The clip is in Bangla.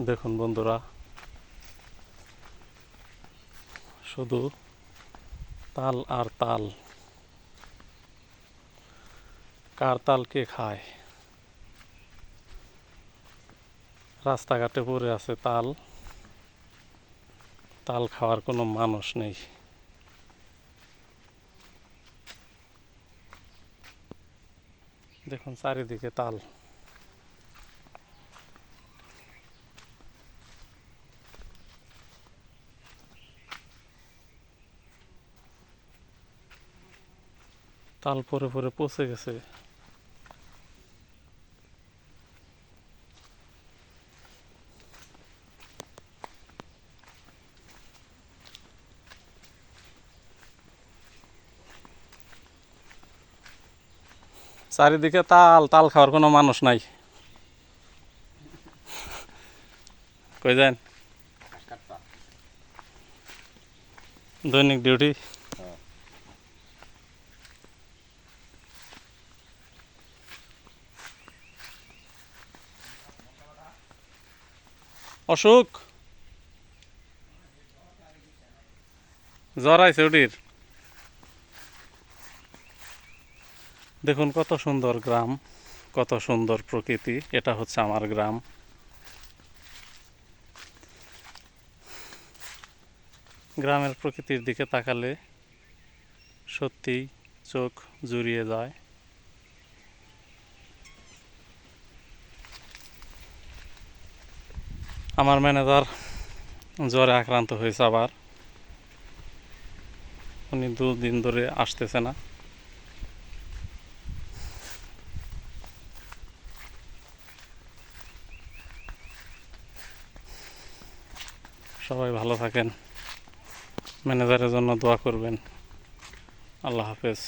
দেখুন বন্ধুরা, শুধু তাল আর তাল। কার তাল কে খায়? রাস্তাঘাটে পড়ে আছে তাল। তাল খাওয়ার কোনো মানুষ নেই। দেখুন চারিদিকে তাল। তাল পরে পরে পচে গেছে। চারিদিকে তাল তাল খাওয়ার কোনো মানুষ নাই। কই যান? দৈনিক ডিউটি। অসুখ জ্বর আইছে ওটির দেখুন কত সুন্দর গ্রাম, কত সুন্দর প্রকৃতি, এটা হচ্ছে আমার গ্রাম। গ্রামের প্রকৃতির দিকে তাকালে সত্যিই চোখ জুড়িয়ে যায়। আমার ম্যানেজার জ্বরে আক্রান্ত হয়েছে আবার। উনি দুদিন ধরে আসতেছে না। সবাই ভালো থাকেন। ম্যানেজারের জন্য দোয়া করবেন। আল্লাহ হাফেজ।